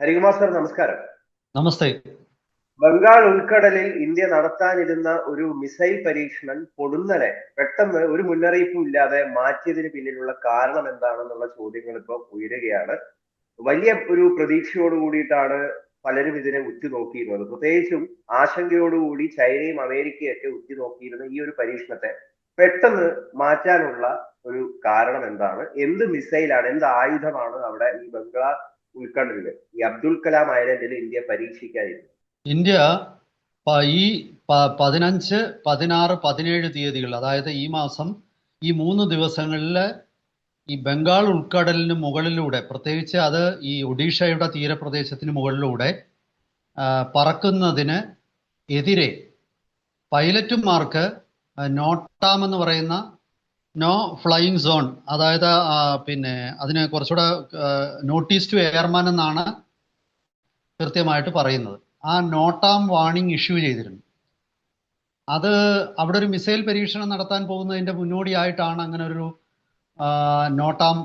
Harikumar sir നമസ്കാരം. നമസ്തേ. ബംഗാൾ ഉൾക്കടലിൽ India നടത്താനിരുന്ന ഒരു മിസൈൽ പരീക്ഷണം പൊടുന്നനെ പെട്ടെന്ന് ഒരു മുന്നറിയിപ്പും ഇല്ലാതെ മാറ്റിയതിന് പിന്നിലുള്ള കാരണം എന്താണെന്നുള്ള ചോദ്യങ്ങൾ ഇപ്പോൾ ഉയരുകയാണ്. വലിയ ഒരു പ്രതീക്ഷയോട് കൂടിയിട്ടാണ് പലരും ഇതിനെ ഉറ്റുനോക്കിയിരുന്നത് പ്രത്യേകിച്ചും ആശങ്കയോടുകൂടി ചൈനയും അമേരിക്കയും ഒക്കെ ഉറ്റുനോക്കിയിരുന്ന ഈ ഒരു പരീക്ഷണത്തെ പെട്ടെന്ന് മാറ്റാനുള്ള ഒരു കാരണം എന്താണ്? എന്ത് മിസൈലാണ്? എന്ത് ആയുധമാണ് അവിടെ ഈ ബംഗാൾ ഉൾക്കടലിൽ ഈ അബ്ദുൽ കലാം ഐലൻഡിൽ ഇന്ത്യ പരീക്ഷിക്കാതിരുന്നു. ഇന്ത്യ ഈ പതിനഞ്ച് പതിനാറ് പതിനേഴ് തീയതികൾ അതായത് ഈ മാസം ഈ മൂന്ന് ദിവസങ്ങളിൽ ഈ ബംഗാൾ ഉൾക്കടലിന് മുകളിലൂടെ പ്രത്യേകിച്ച് അത് ഈ ഒഡീഷയുടെ തീരപ്രദേശത്തിന് മുകളിലൂടെ പറക്കുന്നതിന് എതിരെ പൈലറ്റുമാർക്ക് നോട്ടാം എന്ന് പറയുന്ന നോ ഫ്ലൈയിങ് സോൺ അതായത് പിന്നെ അതിന് കുറച്ചുകൂടെ നോട്ടീസ് ടു എയർമാൻ എന്നാണ് കൃത്യമായിട്ട് പറയുന്നത്. ആ നോട്ടാം വാണിംഗ് ഇഷ്യൂ ചെയ്തിരുന്നു. അത് അവിടെ ഒരു മിസൈൽ പരീക്ഷണം നടത്താൻ പോകുന്നതിന്റെ മുന്നോടിയായിട്ടാണ് അങ്ങനെ ഒരു NOTAM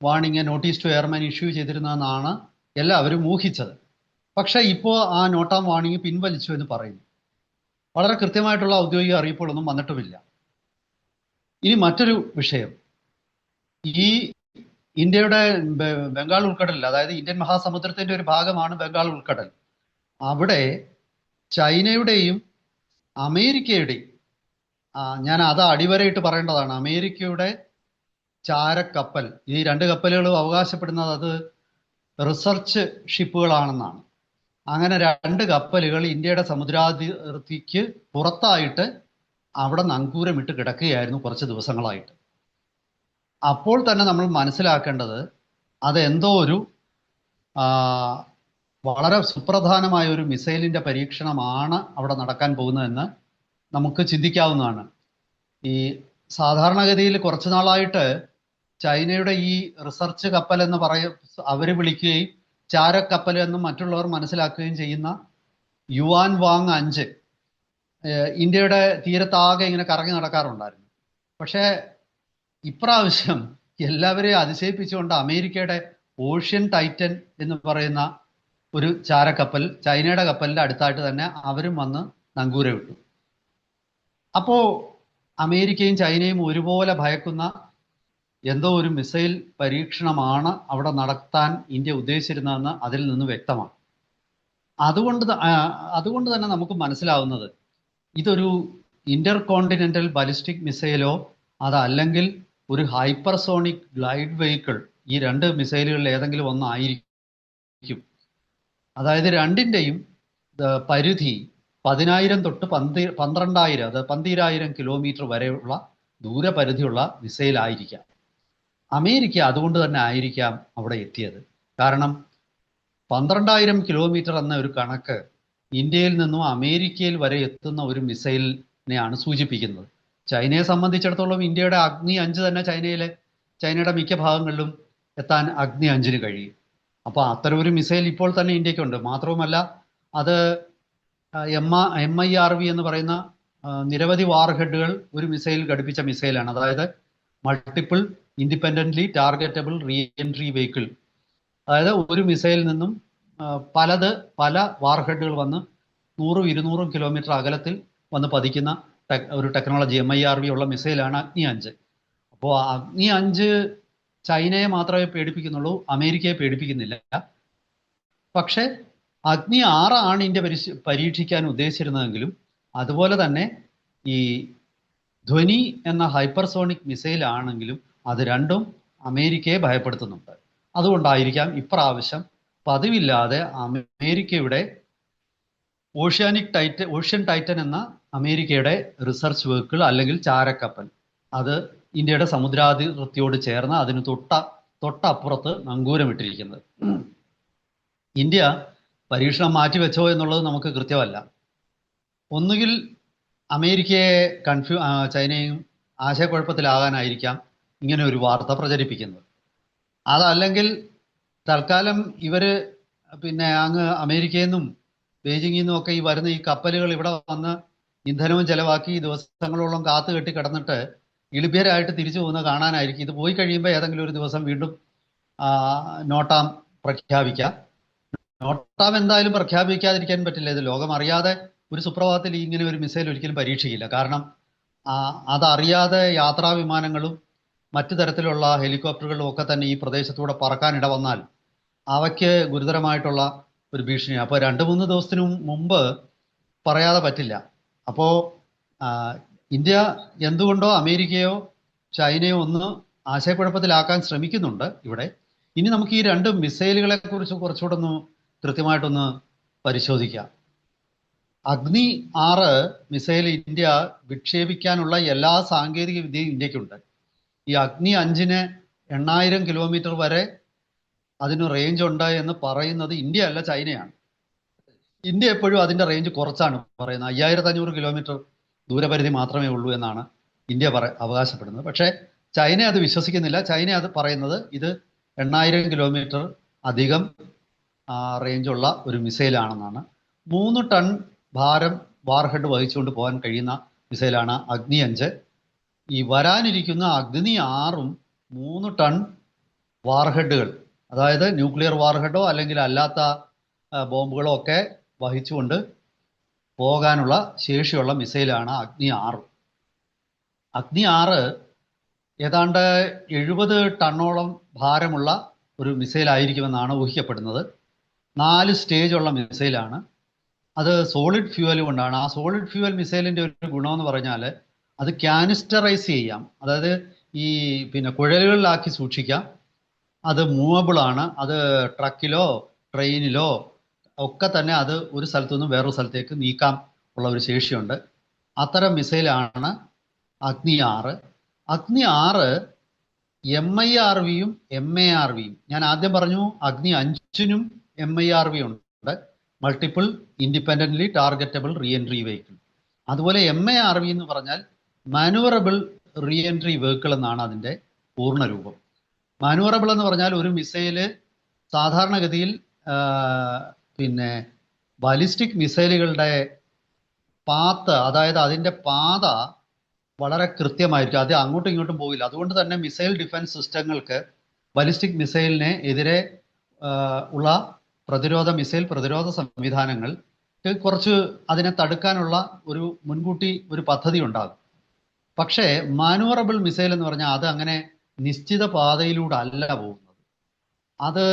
warning notice to airman issue ചെയ്തിരുന്നതെന്നാണ് എല്ലാവരും ഊഹിച്ചത്. പക്ഷേ ഇപ്പോൾ ആ നോട്ടാം വാണിംഗ് പിൻവലിച്ചു എന്ന് പറയുന്നു. വളരെ കൃത്യമായിട്ടുള്ള ഔദ്യോഗിക അറിയിപ്പുകളൊന്നും വന്നിട്ടുമില്ല. ഇനി മറ്റൊരു വിഷയം. ഈ ഇന്ത്യയുടെ ബംഗാൾ ഉൾക്കടലിൽ അതായത് ഇന്ത്യൻ മഹാസമുദ്രത്തിന്റെ ഒരു ഭാഗമാണ് ബംഗാൾ ഉൾക്കടൽ. അവിടെ ചൈനയുടെയും അമേരിക്കയുടെയും ഞാൻ അത് അടിവരയിട്ട് പറയേണ്ടതാണ്. അമേരിക്കയുടെ ചാരക്കപ്പൽ ഈ രണ്ട് കപ്പലുകളും അവകാശപ്പെടുന്നത് അത് റിസർച്ച് ഷിപ്പുകളാണെന്നാണ്. അങ്ങനെ രണ്ട് കപ്പലുകൾ ഇന്ത്യയുടെ സമുദ്രാതിർത്തിക്ക് പുറത്തായിട്ട് അവിടെ നങ്കൂരമിട്ട് കിടക്കുകയായിരുന്നു കുറച്ച് ദിവസങ്ങളായിട്ട്. അപ്പോൾ തന്നെ നമ്മൾ മനസ്സിലാക്കേണ്ടത് അതെന്തോ ഒരു വളരെ സുപ്രധാനമായ ഒരു മിസൈലിന്റെ പരീക്ഷണമാണ് അവിടെ നടക്കാൻ പോകുന്നതെന്ന് നമുക്ക് ചിന്തിക്കാവുന്നതാണ്. ഈ സാധാരണഗതിയിൽ കുറച്ചു നാളായിട്ട് ചൈനയുടെ ഈ റിസർച്ച് കപ്പൽ എന്ന് പറയ അവർ വിളിക്കുകയും ചാരക്കപ്പൽ എന്നും മറ്റുള്ളവർ മനസ്സിലാക്കുകയും ചെയ്യുന്ന യുവാൻ വാങ് അഞ്ച് ഇന്ത്യയുടെ തീരത്താകെ ഇങ്ങനെ കറങ്ങി നടക്കാറുണ്ടായിരുന്നു. പക്ഷേ ഇപ്രാവശ്യം എല്ലാവരെയും അതിശയിപ്പിച്ചുകൊണ്ട് അമേരിക്കയുടെ ഓഷ്യൻ ടൈറ്റൻ എന്ന് പറയുന്ന ഒരു ചാരക്കപ്പൽ ചൈനയുടെ കപ്പലിന്റെ അടുത്തായിട്ട് തന്നെ അവരും വന്ന് നങ്കൂര വിട്ടു അപ്പോ അമേരിക്കയും ചൈനയും ഒരുപോലെ ഭയക്കുന്ന എന്തോ ഒരു മിസൈൽ പരീക്ഷണമാണ് അവിടെ നടത്താൻ ഇന്ത്യ ഉദ്ദേശിച്ചിരുന്നതെന്ന് അതിൽ നിന്ന് വ്യക്തമാണ്. അതുകൊണ്ട് അതുകൊണ്ട് തന്നെ നമുക്ക് മനസ്സിലാവുന്നത് ഇതൊരു ഇന്റർ കോണ്ടിനെന്റൽ ബലിസ്റ്റിക് മിസൈലോ അതല്ലെങ്കിൽ ഒരു ഹൈപ്പർസോണിക് ഗ്ലൈഡ് വെഹിക്കിൾ ഈ രണ്ട് മിസൈലുകളിൽ ഏതെങ്കിലും ഒന്നായിരിക്കും. അതായത് രണ്ടിന്റെയും പരിധി പതിനായിരം തൊട്ട് പന്തി പന്ത്രണ്ടായിരം അത് പന്തിരായിരം കിലോമീറ്റർ വരെയുള്ള ദൂരപരിധിയുള്ള മിസൈലായിരിക്കാം അമേരിക്ക അതുകൊണ്ട് തന്നെ ആയിരിക്കാം അവിടെ എത്തിയത്. കാരണം പന്ത്രണ്ടായിരം കിലോമീറ്റർ എന്ന ഒരു കണക്ക് ഇന്ത്യയിൽ നിന്നും അമേരിക്കയിൽ വരെ എത്തുന്ന ഒരു മിസൈലിനെയാണ് സൂചിപ്പിക്കുന്നത്. ചൈനയെ സംബന്ധിച്ചിടത്തോളം ഇന്ത്യയുടെ അഗ്നി അഞ്ച് തന്നെ ചൈനയിലെ ചൈനയുടെ മിക്ക ഭാഗങ്ങളിലും എത്താൻ അഗ്നി അഞ്ചിന് കഴിയും. അപ്പോൾ അത്തരം ഒരു മിസൈൽ ഇപ്പോൾ തന്നെ ഇന്ത്യക്കുണ്ട്. മാത്രവുമല്ല അത് M M I R V എന്ന് പറയുന്ന നിരവധി വാർഹെഡുകൾ ഒരു മിസൈൽ ഘടിപ്പിച്ച മിസൈലാണ്. അതായത് multiple independently targetable re entry vehicle. അതായത് ഒരു മിസൈലിൽ നിന്നും പലത് പല വാർഹെഡുകൾ വന്ന് നൂറും ഇരുന്നൂറും കിലോമീറ്റർ അകലത്തിൽ വന്ന് പതിക്കുന്ന ഒരു technology M I R V ഉള്ള മിസൈലാണ് അഗ്നി അഞ്ച്. അപ്പോൾ അഗ്നി അഞ്ച് ചൈനയെ മാത്രമേ പേടിപ്പിക്കുന്നുള്ളൂ അമേരിക്കയെ പേടിപ്പിക്കുന്നില്ല. പക്ഷേ അഗ്നി ആറാണ് ഇന്ത്യ പരിശ- പരീക്ഷിക്കാൻ ഉദ്ദേശിച്ചിരുന്നതെങ്കിലും അതുപോലെ തന്നെ ഈ ധ്വനി എന്ന ഹൈപ്പർസോണിക് മിസൈൽ ആണെങ്കിലും അത് രണ്ടും അമേരിക്കയെ ഭയപ്പെടുത്തുന്നുണ്ട്. അതുകൊണ്ടായിരിക്കാം ഇപ്രാവശ്യം പതിവില്ലാതെ അമേരിക്കയുടെ ഓഷ്യാനിക് ടൈറ്റൻ ഓഷ്യൻ ടൈറ്റൻ എന്ന അമേരിക്കയുടെ റിസർച്ച് വെഹിക്കിൾ അല്ലെങ്കിൽ ചാരക്കപ്പൽ. അത് ഇന്ത്യയുടെ സമുദ്രാതിർത്തിയോട് ചേർന്ന് അതിന് തൊട്ട തൊട്ടപ്പുറത്ത് നങ്കൂരമിട്ടിരിക്കുന്നത്. ഇന്ത്യ പരീക്ഷണം മാറ്റിവെച്ചോ എന്നുള്ളത് നമുക്ക് കൃത്യമല്ല. ഒന്നുകിൽ അമേരിക്കയെ കൺഫ്യൂ ചൈനയും ആശയക്കുഴപ്പത്തിലാകാനായിരിക്കാം ഇങ്ങനെ ഒരു വാർത്ത പ്രചരിപ്പിക്കുന്നത്. അതല്ലെങ്കിൽ തൽക്കാലം ഇവർ പിന്നെ അങ്ങ് അമേരിക്കയിൽ നിന്നും ബെയ്ജിങ്ങിൽ നിന്നും ഒക്കെ ഈ വരുന്ന ഈ കപ്പലുകൾ ഇവിടെ വന്ന് ഇന്ധനവും ചെലവാക്കി ദിവസങ്ങളോളം കാത്തു കെട്ടി കിടന്നിട്ട് ഇളിഭ്യരായിട്ട് തിരിച്ചു പോകുന്ന കാണാനായിരിക്കും. ഇത് പോയി കഴിയുമ്പോൾ ഏതെങ്കിലും ഒരു ദിവസം വീണ്ടും നോട്ടാം പ്രഖ്യാപിക്കാം. നോട്ടാം എന്തായാലും പ്രഖ്യാപിക്കാതിരിക്കാൻ പറ്റില്ല. ഇത് ലോകം അറിയാതെ ഒരു സുപ്രഭാതത്തിൽ ഇങ്ങനെ ഒരു മിസൈൽ ഒരിക്കലും പരീക്ഷിക്കില്ല. കാരണം അതറിയാതെ യാത്രാ വിമാനങ്ങളും മറ്റു തരത്തിലുള്ള ഹെലികോപ്റ്ററുകളും ഒക്കെ തന്നെ ഈ പ്രദേശത്തൂടെ പറക്കാൻ ഇട വന്നാൽ അവയ്ക്ക് ഗുരുതരമായിട്ടുള്ള ഒരു ഭീഷണിയാണ്. അപ്പോൾ രണ്ട് മൂന്ന് ദിവസത്തിനു മുമ്പ് പറയാതെ പറ്റില്ല. അപ്പോൾ ഇന്ത്യ എന്തുകൊണ്ടോ അമേരിക്കയോ ചൈനയോ ഒന്ന് ആശയക്കുഴപ്പത്തിലാക്കാൻ ശ്രമിക്കുന്നുണ്ട് ഇവിടെ. ഇനി നമുക്ക് ഈ രണ്ട് മിസൈലുകളെ കുറിച്ച് കുറച്ചുകൂടെ ഒന്ന് കൃത്യമായിട്ടൊന്ന് പരിശോധിക്കാം. അഗ്നി ആറ് മിസൈൽ ഇന്ത്യ വിക്ഷേപിക്കാനുള്ള എല്ലാ സാങ്കേതിക വിദ്യയും ഇന്ത്യക്കുണ്ട്. ഈ അഗ്നി അഞ്ചിന് എണ്ണായിരം കിലോമീറ്റർ വരെ അതിന് റേഞ്ച് ഉണ്ട് എന്ന് പറയുന്നത് ഇന്ത്യ അല്ല ചൈനയാണ്. ഇന്ത്യ എപ്പോഴും അതിന്റെ റേഞ്ച് കുറച്ചാണ് പറയുന്നത്. അയ്യായിരത്തി അഞ്ഞൂറ് കിലോമീറ്റർ ദൂരപരിധി മാത്രമേ ഉള്ളൂ എന്നാണ് ഇന്ത്യ പറ അവകാശപ്പെടുന്നത്. പക്ഷേ ചൈന അത് വിശ്വസിക്കുന്നില്ല. ചൈന അത് പറയുന്നത് ഇത് എണ്ണായിരം കിലോമീറ്റർ അധികം റേഞ്ചുള്ള ഒരു മിസൈലാണെന്നാണ് മൂന്ന് ടൺ ഭാരം വാർഹെഡ് വഹിച്ചുകൊണ്ട് പോകാൻ കഴിയുന്ന മിസൈലാണ് അഗ്നി അഞ്ച്. ഈ വരാനിരിക്കുന്ന അഗ്നി ആറും മൂന്ന് ടൺ വാർഹെഡുകൾ അതായത് ന്യൂക്ലിയർ വാർഹെഡോ അല്ലെങ്കിൽ അല്ലാത്ത ബോംബുകളോ ഒക്കെ വഹിച്ചുകൊണ്ട് പോകാനുള്ള ശേഷിയുള്ള മിസൈലാണ് അഗ്നി ആറ്. അഗ്നി ആറ് ഏതാണ്ട് എഴുപത് ടണ്ണോളം ഭാരമുള്ള ഒരു മിസൈലായിരിക്കുമെന്നാണ് ഊഹിക്കപ്പെടുന്നത്. നാല് സ്റ്റേജ് ഉള്ള മിസൈലാണ്. അത് സോളിഡ് ഫ്യൂവൽ കൊണ്ടാണ്. ആ സോളിഡ് ഫ്യൂവൽ മിസൈലിന്റെ ഒരു ഗുണമെന്ന് പറഞ്ഞാൽ അത് ക്യാനിസ്റ്ററൈസ് ചെയ്യാം. അതായത് ഈ പിന്നെ കുഴലുകളിലാക്കി സൂക്ഷിക്കാം. അത് മൂവബിൾ ആണ്. അത് ട്രക്കിലോ ട്രെയിനിലോ ഒക്കെ തന്നെ അത് ഒരു സ്ഥലത്തു നിന്നും വേറൊരു സ്ഥലത്തേക്ക് നീക്കാം ഉള്ള ഒരു ശേഷിയുണ്ട്. അത്തരം മിസൈലാണ് അഗ്നി ആറ്. അഗ്നി ആറ് എം ഐ ആർ വിയും എം എ ആർ വിയും ഞാൻ ആദ്യം പറഞ്ഞു അഗ്നി അഞ്ചിനും എം ഐ ആർ വി ഉണ്ട്. Multiple independently targetable re entry vehicle അതുപോലെ എം എ ആർ വി എന്ന് പറഞ്ഞാൽ മാനുവറബിൾ റീ എൻട്രി വെഹിക്കിൾ എന്നാണ് അതിന്റെ പൂർണരൂപം മാനുവറബിൾ എന്ന് പറഞ്ഞാൽ ഒരു മിസൈൽ സാധാരണഗതിയിൽ പിന്നെ ബാലിസ്റ്റിക് മിസൈലുകളുടെ പാത്ത് അതായത് അതിന്റെ പാത വളരെ കൃത്യമായിരിക്കും. അത് അങ്ങോട്ടും ഇങ്ങോട്ടും പോകില്ല അതുകൊണ്ട് തന്നെ മിസൈൽ ഡിഫൻസ് സിസ്റ്റങ്ങൾക്ക് ബാലിസ്റ്റിക് മിസൈലിനെ എതിരെ ഉള്ള പ്രതിരോധ മിസൈൽ പ്രതിരോധ സംവിധാനങ്ങൾ കുറച്ച് അതിനെ തടുക്കാനുള്ള ഒരു മുൻകൂട്ടി ഒരു പദ്ധതി ഉണ്ടാകും. പക്ഷേ മാനുവറബിൾ മിസൈൽ എന്ന് പറഞ്ഞാൽ അത് അങ്ങനെ നിശ്ചിത പാതയിലൂടെ അല്ല പോകുന്നത്. അത്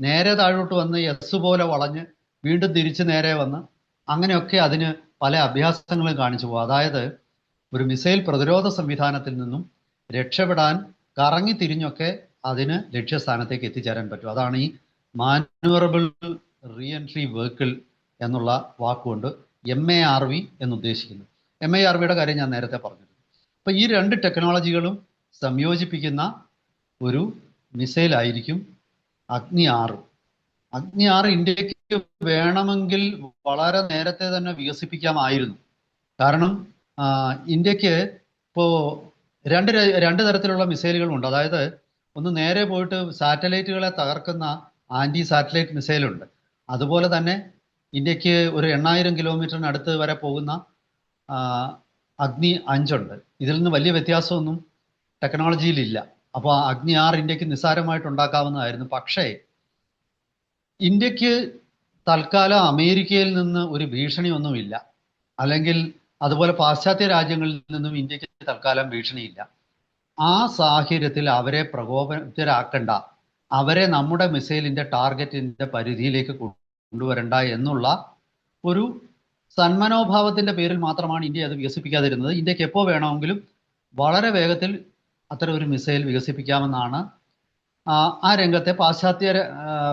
നേരെ താഴോട്ട് വന്ന് എസ് പോലെ വളഞ്ഞ് വീണ്ടും തിരിച്ച് നേരെ വന്ന് അങ്ങനെയൊക്കെ അതിന് പല അഭ്യാസങ്ങളും കാണിച്ചു പോകും. അതായത് ഒരു മിസൈൽ പ്രതിരോധ സംവിധാനത്തിൽ നിന്നും രക്ഷപ്പെടാൻ കറങ്ങി തിരിഞ്ഞൊക്കെ അതിന് ലക്ഷ്യസ്ഥാനത്തേക്ക് എത്തിച്ചേരാൻ പറ്റും. അതാണ് ഈ മാനുവറബിൾ റീഎൻട്രി വെഹിക്കിൾ എന്നുള്ള വാക്കുകൊണ്ട് എം എ ആർ വി എന്ന് ഉദ്ദേശിക്കുന്നത്. എം എ ആർ വിയുടെ കാര്യം ഞാൻ നേരത്തെ പറഞ്ഞിരുന്നു. അപ്പൊ ഈ രണ്ട് ടെക്നോളജികളും സംയോജിപ്പിക്കുന്ന ഒരു മിസൈൽ ആയിരിക്കും അഗ്നി ആറ്. അഗ്നി ആറ് ഇന്ത്യയ്ക്ക് വേണമെങ്കിൽ വളരെ നേരത്തെ തന്നെ വികസിപ്പിക്കാമായിരുന്നു. കാരണം ഇന്ത്യയ്ക്ക് ഇപ്പോൾ രണ്ട് രണ്ട് തരത്തിലുള്ള മിസൈലുകളുണ്ട് അതായത് ഒന്ന് നേരെ പോയിട്ട് സാറ്റലൈറ്റുകളെ തകർക്കുന്ന ആന്റി സാറ്റലൈറ്റ് മിസൈലുണ്ട് അതുപോലെ തന്നെ ഇന്ത്യയ്ക്ക് ഒരു എണ്ണായിരം കിലോമീറ്ററിനടുത്ത് വരെ പോകുന്ന അഗ്നി അഞ്ചുണ്ട് ഇതിൽ നിന്ന് വലിയ വ്യത്യാസമൊന്നും ടെക്നോളജിയിലില്ല. അപ്പോൾ അഗ്നി ആറ് ഇന്ത്യയ്ക്ക് നിസ്സാരമായിട്ട് ഉണ്ടാക്കാവുന്നതായിരുന്നു പക്ഷേ ഇന്ത്യയ്ക്ക് തൽക്കാലം അമേരിക്കയിൽ നിന്ന് ഒരു ഭീഷണിയൊന്നുമില്ല. അല്ലെങ്കിൽ അതുപോലെ പാശ്ചാത്യ രാജ്യങ്ങളിൽ നിന്നും ഇന്ത്യയ്ക്ക് തൽക്കാലം ഭീഷണിയില്ല. ആ സാഹചര്യത്തിൽ അവരെ പ്രകോപനത്തിലാക്കണ്ട അവരെ നമ്മുടെ മിസൈലിന്റെ ടാർഗറ്റിന്റെ പരിധിയിലേക്ക് കൊണ്ടുവരണ്ട എന്നുള്ള ഒരു സന്മനോഭാവത്തിന്റെ പേരിൽ മാത്രമാണ് ഇന്ത്യ അത് വികസിപ്പിക്കാതിരുന്നത്. ഇന്ത്യയ്ക്ക് എപ്പോൾ വേണമെങ്കിലും വളരെ വേഗത്തിൽ അത്തരം ഒരു മിസൈൽ വികസിപ്പിക്കാമെന്നാണ് ആ, രംഗത്തെ പാശ്ചാത്യ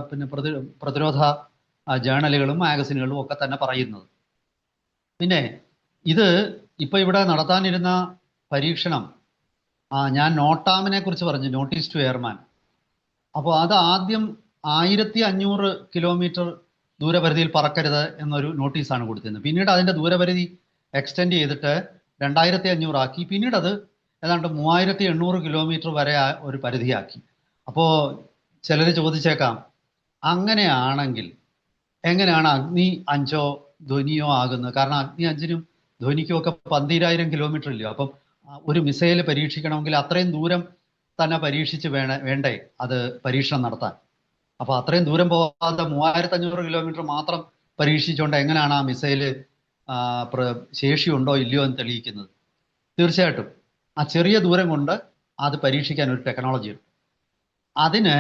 പിന്നെ പ്രതി പ്രതിരോധ ജേണലുകളും മാഗസിനുകളും ഒക്കെ തന്നെ പറയുന്നത്. പിന്നെ ഇത് ഇപ്പോൾ ഇവിടെ നടത്താനിരുന്ന പരീക്ഷണം ഞാൻ നോട്ടാമിനെ കുറിച്ച് പറഞ്ഞു നോട്ടീസ് ടു എയർമാൻ. അപ്പോൾ അത് ആദ്യം ആയിരത്തി അഞ്ഞൂറ് കിലോമീറ്റർ ദൂരപരിധിയിൽ പറക്കരുത് എന്നൊരു നോട്ടീസാണ് കൊടുത്തിരുന്നത്. പിന്നീട് അതിന്റെ ദൂരപരിധി എക്സ്റ്റെൻഡ് ചെയ്തിട്ട് രണ്ടായിരത്തി അഞ്ഞൂറാക്കി പിന്നീട് അത് ഏതാണ്ട് മൂവായിരത്തി എണ്ണൂറ് കിലോമീറ്റർ വരെ ഒരു പരിധിയാക്കി. അപ്പോൾ ചിലർ ചോദിച്ചേക്കാം അങ്ങനെയാണെങ്കിൽ എങ്ങനെയാണ് അഗ്നി അഞ്ചോ ധ്വനിയോ ആകുന്നത്? കാരണം അഗ്നി അഞ്ചിനും ധ്വനിക്കും ഒക്കെ പന്തിരായിരം കിലോമീറ്റർ ഇല്ലയോ അപ്പം ഒരു മിസൈൽ പരീക്ഷിക്കണമെങ്കിൽ അത്രയും ദൂരം തന്നെ പരീക്ഷിച്ച് വേണ വേണ്ടേ അത് പരീക്ഷണം നടത്താൻ? അപ്പോൾ അത്രയും ദൂരം പോകാതെ മൂവായിരത്തി അഞ്ഞൂറ് കിലോമീറ്റർ മാത്രം പരീക്ഷിച്ചുകൊണ്ട് എങ്ങനെയാണ് ആ മിസൈൽ ശേഷിയുണ്ടോ ഇല്ലയോ എന്ന് തെളിയിക്കുന്നത്? തീർച്ചയായിട്ടും. ആ ചെറിയ ദൂരം കൊണ്ട് അത് പരീക്ഷിക്കാൻ ഒരു ടെക്നോളജി ഉണ്ട്. അതിന്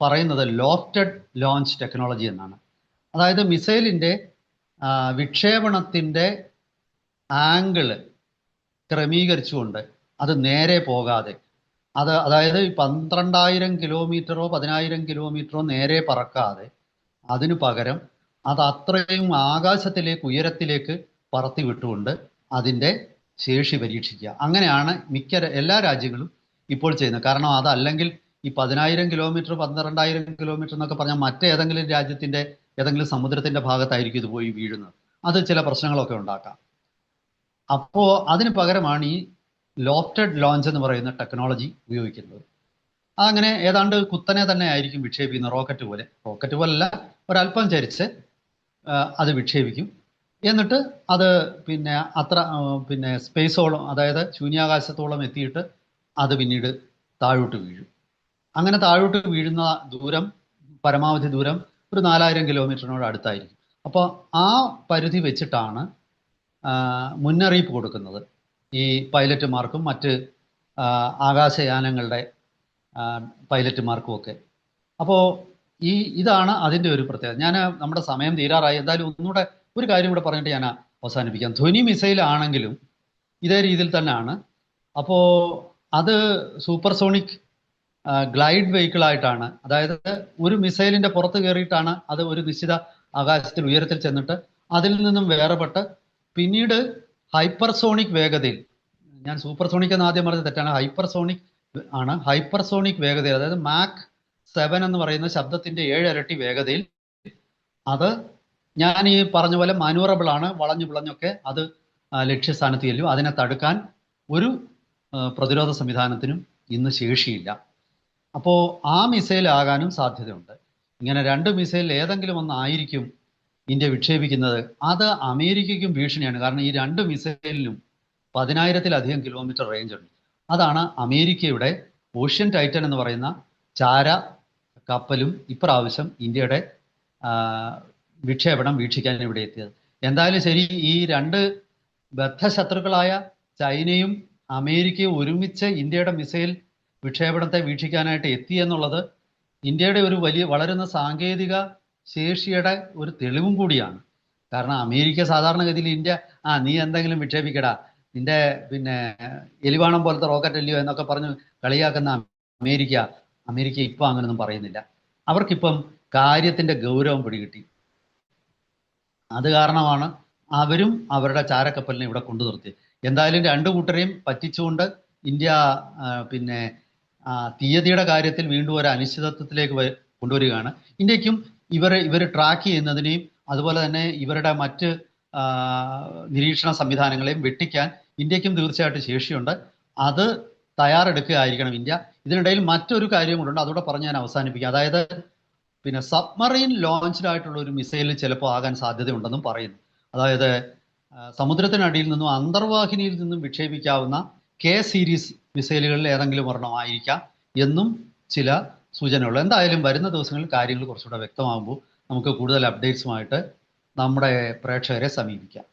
പറയുന്നത് ലോഫ്റ്റഡ് ലോഞ്ച് ടെക്നോളജി എന്നാണ്. അതായത് മിസൈലിന്റെ വിക്ഷേപണത്തിന്റെ ആംഗിൾ ക്രമീകരിച്ചുകൊണ്ട് അത് നേരെ പോകാതെ അത് അതായത് പന്ത്രണ്ടായിരം കിലോമീറ്ററോ പതിനായിരം കിലോമീറ്ററോ നേരെ പറക്കാതെ അതിനു പകരം അത് അത്രയും ആകാശത്തിലേക്ക് ഉയരത്തിലേക്ക് പറത്തി വിട്ടുകൊണ്ട് അതിന്റെ ശേഷി പരീക്ഷിക്കുക. അങ്ങനെയാണ് മിക്ക എല്ലാ രാജ്യങ്ങളും ഇപ്പോൾ ചെയ്യുന്നത്. കാരണം അതല്ലെങ്കിൽ ഈ പതിനായിരം കിലോമീറ്റർ പന്ത്രണ്ടായിരം കിലോമീറ്റർ എന്നൊക്കെ പറഞ്ഞാൽ മറ്റേതെങ്കിലും രാജ്യത്തിന്റെ ഏതെങ്കിലും സമുദ്രത്തിന്റെ ഭാഗത്തായിരിക്കും ഇത് പോയി വീഴുന്നത്. അത് ചില പ്രശ്നങ്ങളൊക്കെ ഉണ്ടാക്കാം. അപ്പോൾ അതിന് പകരമാണ് ഈ ലോഫ്റ്റഡ് ലോഞ്ച് എന്ന് പറയുന്ന ടെക്നോളജി ഉപയോഗിക്കുന്നത്. അങ്ങനെ ഏതാണ്ട് കുത്തനെ തന്നെ ആയിരിക്കും വിക്ഷേപിക്കുന്നത്. റോക്കറ്റ് പോലെ. റോക്കറ്റ് പോലല്ല. ഒരല്പം ചരിച്ച് അത് വിക്ഷേപിക്കും. എന്നിട്ട് അത് പിന്നെ അത്ര പിന്നെ സ്പേസോളം അതായത് ശൂന്യാകാശത്തോളം എത്തിയിട്ട് അത് പിന്നീട് താഴോട്ട് വീഴും. അങ്ങനെ താഴോട്ട് വീഴുന്ന ദൂരം പരമാവധി ദൂരം ഒരു നാലായിരം കിലോമീറ്ററിനോട് അടുത്തായിരിക്കും. അപ്പോൾ ആ പരിധി വെച്ചിട്ടാണ് മുന്നറിയിപ്പ് കൊടുക്കുന്നത് ഈ പൈലറ്റുമാർക്കും മറ്റ് ആകാശയാനങ്ങളുടെ പൈലറ്റുമാർക്കും ഒക്കെ. അപ്പോൾ ഈ ഇതാണ് അതിന്റെ ഒരു പ്രത്യേകത. ഞാൻ നമ്മുടെ സമയം തീരാറായി. എന്തായാലും ഒന്നുകൂടെ ഒരു കാര്യം കൂടെ പറഞ്ഞിട്ട് ഞാൻ അവസാനിപ്പിക്കാം. ധ്വനി മിസൈൽ ആണെങ്കിലും ഇതേ രീതിയിൽ തന്നെയാണ്. അപ്പോൾ അത് സൂപ്പർസോണിക് ഗ്ലൈഡ് വെഹിക്കിൾ ആയിട്ടാണ്. അതായത് ഒരു മിസൈലിന്റെ പുറത്ത് കയറിയിട്ടാണ് അത് ഒരു നിശ്ചിത ആകാശത്തിൽ ഉയരത്തിൽ ചെന്നിട്ട് അതിൽ നിന്നും വേറെപ്പെട്ട് പിന്നീട് ഹൈപ്പർസോണിക് വേഗതയിൽ ഞാൻ സൂപ്പർസോണിക് എന്ന് ആദ്യം പറഞ്ഞത് തെറ്റാണ്. ഹൈപ്പർസോണിക് ആണ്. ഹൈപ്പർസോണിക് വേഗതയിൽ അതായത് മാക് സെവൻ എന്ന് പറയുന്ന ശബ്ദത്തിന്റെ ഇരട്ടി വേഗതയിൽ അത് ഞാൻ ഈ പറഞ്ഞ പോലെ മാനുവറബിൾ ആണ് വളഞ്ഞു വിളഞ്ഞൊക്കെ അത് ലക്ഷ്യസ്ഥാനത്ത് ചെല്ലും അതിനെ തടുക്കാൻ ഒരു പ്രതിരോധ സംവിധാനത്തിനും ഇന്ന് ശേഷിയില്ല. അപ്പോൾ ആ മിസൈൽ ആകാനും സാധ്യതയുണ്ട്. ഇങ്ങനെ രണ്ട് മിസൈൽ ഏതെങ്കിലും ഒന്നായിരിക്കും ഇന്ത്യ വിക്ഷേപിക്കുന്നത്. അത് അമേരിക്കയ്ക്കും ഭീഷണിയാണ്. കാരണം ഈ രണ്ട് മിസൈലിനും പതിനായിരത്തിലധികം കിലോമീറ്റർ റേഞ്ച് ഉണ്ട്. അതാണ് അമേരിക്കയുടെ ഓഷ്യൻ ടൈറ്റൻ എന്ന് പറയുന്ന ചാര കപ്പലും ഇപ്രാവശ്യം ഇന്ത്യയുടെ വിക്ഷേപണം വീക്ഷിക്കാൻ ഇവിടെ എത്തിയത്. എന്തായാലും ശരി ഈ രണ്ട് ബദ്ധശത്രുക്കളായ ചൈനയും അമേരിക്കയും ഒരുമിച്ച് ഇന്ത്യയുടെ മിസൈൽ വിക്ഷേപണത്തെ വീക്ഷിക്കാനായിട്ട് എത്തി എന്നുള്ളത് ഇന്ത്യയുടെ ഒരു വലിയ വളരുന്ന സാങ്കേതിക ശേഷിയുടെ ഒരു തെളിവും കൂടിയാണ്. കാരണം അമേരിക്ക സാധാരണഗതിയിൽ ഇന്ത്യ ആ നീ എന്തെങ്കിലും വിക്ഷേപിക്കടാ നിന്റെ പിന്നെ എലിവാണം പോലത്തെ റോക്കറ്റ് അല്ലയോ എന്നൊക്കെ പറഞ്ഞ് കളിയാക്കുന്ന അമേരിക്ക അമേരിക്ക ഇപ്പം അങ്ങനെയൊന്നും പറയുന്നില്ല. അവർക്കിപ്പം കാര്യത്തിന്റെ ഗൗരവം പിടികിട്ടി. അത് കാരണമാണ് അവരും അവരുടെ ചാരക്കപ്പലിനെ ഇവിടെ കൊണ്ടു നിർത്തിയത്. എന്തായാലും രണ്ടു കൂട്ടരെയും പറ്റിച്ചുകൊണ്ട് ഇന്ത്യ പിന്നെ തീയതിയുടെ കാര്യത്തിൽ വീണ്ടും ഒരു അനിശ്ചിതത്വത്തിലേക്ക് കൊണ്ടുവരികയാണ്. ഇന്ത്യക്കും ഇവരെ ഇവർ ട്രാക്ക് ചെയ്യുന്നതിനെയും അതുപോലെ തന്നെ ഇവരുടെ മറ്റ് നിരീക്ഷണ സംവിധാനങ്ങളെയും വെട്ടിക്കാൻ ഇന്ത്യക്കും തീർച്ചയായിട്ടും ശേഷിയുണ്ട്. അത് തയ്യാറെടുക്കുകയായിരിക്കണം ഇന്ത്യ. ഇതിനിടയിൽ മറ്റൊരു കാര്യം കൂടെ ഉണ്ട് അതുകൂടെ പറഞ്ഞ് ഞാൻ അവസാനിപ്പിക്കാം. അതായത് പിന്നെ സബ്മറൈൻ ലോഞ്ച്ഡ് ആയിട്ടുള്ള ഒരു മിസൈൽ ചിലപ്പോൾ ആകാൻ സാധ്യതയുണ്ടെന്നും പറയുന്നു. അതായത് സമുദ്രത്തിനടിയിൽ നിന്നും അന്തർവാഹിനിയിൽ നിന്നും വിക്ഷേപിക്കാവുന്ന കെ സീരീസ് മിസൈലുകളിൽ ഏതെങ്കിലും ഒരെണ്ണമായിരിക്കാം എന്നും ചില സൂചനകൾ എന്തായാലും വരുന്ന ദിവസങ്ങളിൽ കാര്യങ്ങൾ കുറച്ചുകൂടെ വ്യക്തമാകുമ്പോൾ നമുക്ക് കൂടുതൽ അപ്ഡേറ്റ്സുമായിട്ട് നമ്മുടെ പ്രേക്ഷകരെ സമീപിക്കാം.